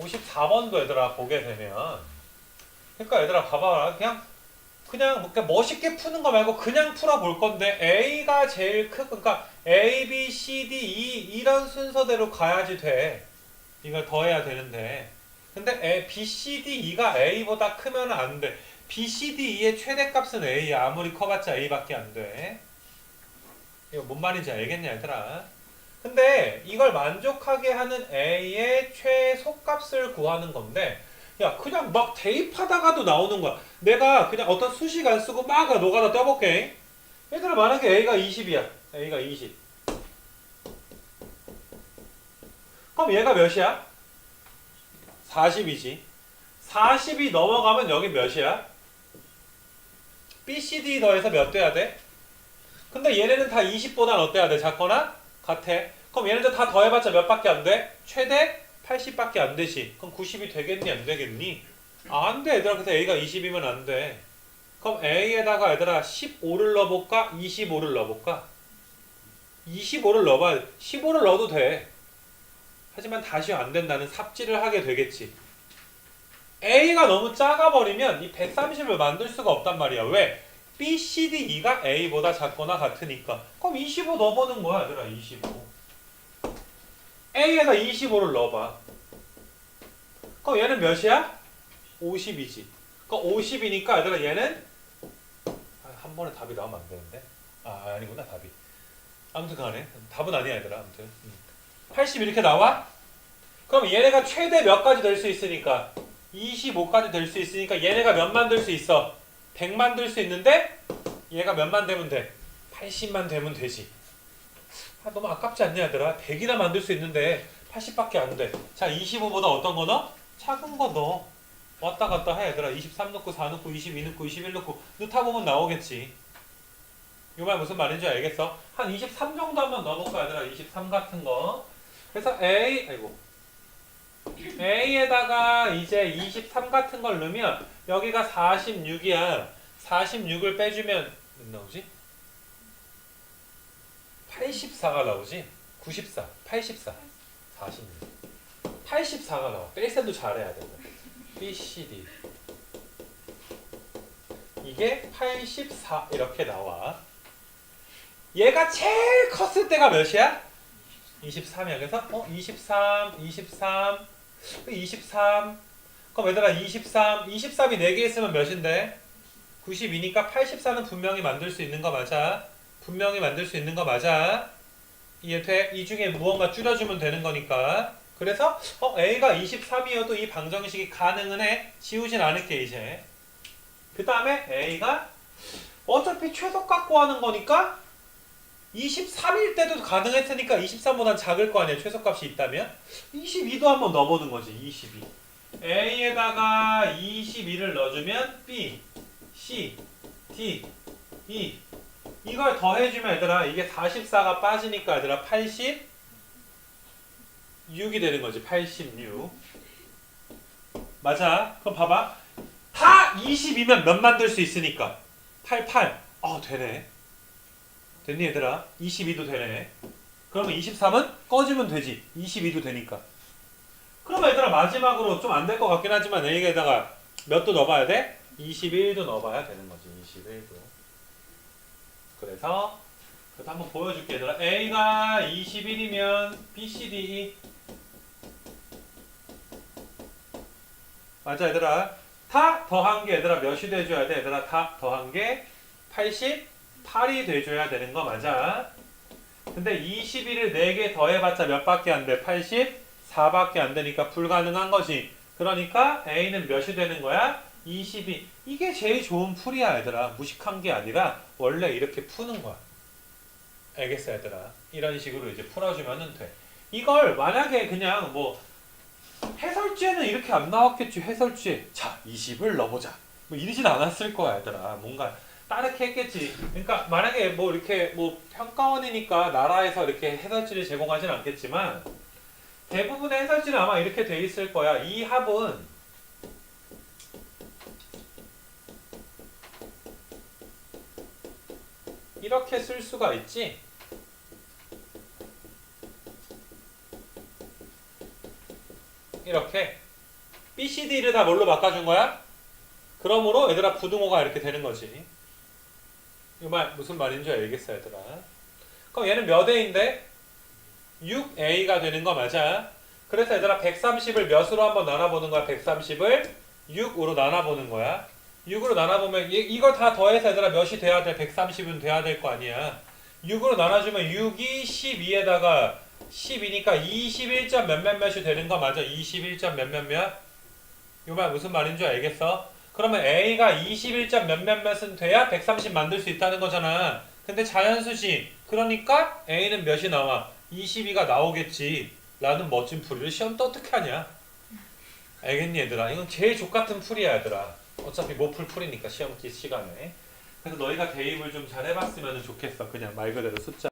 54번도 얘들아 보게 되면 그러니까 얘들아 봐봐라 그냥 그냥 뭐 그냥 멋있게 푸는 거 말고 그냥 풀어볼 건데 A가 제일 크 그러니까 A, B, C, D, E 이런 순서대로 가야지 돼 이걸 더해야 되는데 근데 A, B, C, D, E가 A보다 크면 안 돼. B, C, D, E의 최대값은 A야. 아무리 커봤자 A밖에 안 돼. 이거 뭔 말인지 알겠냐, 얘들아? 근데 이걸 만족하게 하는 A의 최소값을 구하는 건데, 야, 그냥 막 대입하다가도 나오는 거야. 내가 그냥 어떤 수식 안 쓰고 막 노가다 떠볼게. 얘들아, 만약에 A가 20이야. A가 20. 그럼 얘가 몇이야? 40이지. 40이 넘어가면 여기 몇이야? B, C, D 더해서 몇 돼야 돼? 근데 얘네는 다 20보단 어때야 돼? 작거나? 같아. 그럼 얘네들 다 더해봤자 몇 밖에 안 돼? 최대 80밖에 안 되지. 그럼 90이 되겠니? 안 되겠니? 아, 안 돼. 얘들아. 그래서 A가 20이면 안 돼. 그럼 A에다가 얘들아 15를 넣어볼까? 25를 넣어볼까? 25를 넣어봐야 돼. 15를 넣어도 돼. 하지만 다시 안 된다는 삽질을 하게 되겠지. A가 너무 작아 버리면 이 130을 만들 수가 없단 말이야. 왜? B, C, D, E가 A보다 작거나 같으니까. 그럼 25 넣어보는 거야, 얘들아. 25. A에다 25를 넣어봐. 그럼 얘는 몇이야? 50이지. 그럼 50이니까 얘들아 얘는 아, 한 번에 답이 나오면 안 되는데. 아 아니구나 답이. 아무튼 간에 답은 아니야 얘들아. 아무튼. 음. 80 이렇게 나와? 그럼 얘네가 최대 몇 가지 될 수 있으니까 25까지 될 수 있으니까 얘네가 몇만 될 수 있어? 100만 될수 있는데 얘가 몇만 되면 돼? 80만 되면 되지. 아, 너무 아깝지 않냐 얘들아? 100이나 만들 수 있는데 80밖에 안 돼. 자 25보다 어떤 거 넣어? 작은 거 넣어. 왔다 갔다 해 얘들아. 23 넣고 4 넣고 22 넣고 21 넣고 넣다 보면 나오겠지. 이 말 무슨 말인지 알겠어? 한 23 정도 한번 넣어볼까 얘들아? 23 같은 거. 그래서 A 아이고 A에다가 이제 23 같은 걸 넣으면 여기가 46이야. 46을 빼주면 몇 나오지? 84가 나오지? 94, 84, 46. 84가 나와. 뺄셈도 잘해야 돼. B, C, D. 이게 84 이렇게 나와. 얘가 제일 컸을 때가 몇이야? 23이야. 그래서 어 23, 23, 23. 그럼 얘들아 23, 23이 4개 있으면 몇인데? 92니까 84는 분명히 만들 수 있는 거 맞아. 분명히 만들 수 있는 거 맞아. 이해돼? 이 중에 무언가 줄여주면 되는 거니까. 그래서 어, A가 23이어도 이 방정식이 가능은 해. 지우진 않을게 이제. 그 다음에 A가 어차피 최소값 구하는 거니까 23일 때도 가능했으니까 23보단 작을 거 아니야 최소값이 있다면 22도 한번 넣어보는 거지 22 A에다가 22를 넣어주면 B, D, E 이걸 더해주면 얘들아 이게 44가 빠지니까 얘들아 86이 되는 거지 86 맞아 그럼 봐봐 다 20이면 몇 만들 수 있으니까 88 어 되네 됐니 얘들아? 22도 되네. 그러면 23은 꺼지면 되지. 22도 되니까. 그러면 얘들아 마지막으로 좀 안 될 것 같긴 하지만 A에다가 몇 도 넣어봐야 돼? 21도 넣어봐야 되는 거지. 21도. 그래서 그것도 한번 보여줄게 얘들아. A가 21이면 B, C, D, E 맞아 얘들아. 다 더한 게 얘들아 몇이 돼줘야 돼? 얘들아 다 더한 게 88이 돼줘야 되는 거 맞아. 근데 21을 4개 더해봤자 몇 밖에 안 돼? 84밖에 안 되니까 불가능한 거지. 그러니까 A는 몇이 되는 거야? 22. 이게 제일 좋은 풀이야 얘들아. 무식한 게 아니라 원래 이렇게 푸는 거야. 알겠어 얘들아. 이런 식으로 이제 풀어주면 돼. 이걸 만약에 그냥 뭐 해설지에는 이렇게 안 나왔겠지 해설지에 자 20을 넣어보자 뭐 이러진 않았을 거야 얘들아 뭔가 따르게 했겠지 그러니까 만약에 뭐 이렇게 뭐 평가원이니까 나라에서 이렇게 해설지를 제공하진 않겠지만 대부분의 해설지는 아마 이렇게 돼 있을 거야 이 합은 이렇게 쓸 수가 있지 이렇게 B, C, D를 다 뭘로 바꿔준 거야? 그러므로 얘들아 부등호가 이렇게 되는 거지. 이 말 무슨 말인지 알겠어 얘들아. 그럼 얘는 몇 A인데? 6A가 되는 거 맞아. 그래서 얘들아 130을 몇으로 한번 나눠보는 거야? 130을 6으로 나눠보는 거야. 6으로 나눠보면 이, 이걸 다 더해서 얘들아 몇이 돼야 돼? 130은 돼야 될 거 아니야. 6으로 나눠주면 6이 12에다가 10이니까 21점 몇몇 몇이 되는 거 맞아? 21점 몇몇 몇? 이 말 무슨 말인 줄 알겠어? 그러면 A가 21점 몇몇 몇은 돼야 130 만들 수 있다는 거잖아. 근데 자연수지. 그러니까 A는 몇이 나와? 22가 나오겠지. 라는 멋진 풀이를 시험 때 어떻게 하냐? 알겠니 얘들아? 이건 제일 족같은 풀이야 얘들아. 어차피 못 풀 풀이니까 시험 기 시간에. 그래서 너희가 대입을 좀 잘 해봤으면 좋겠어. 그냥 말 그대로 숫자.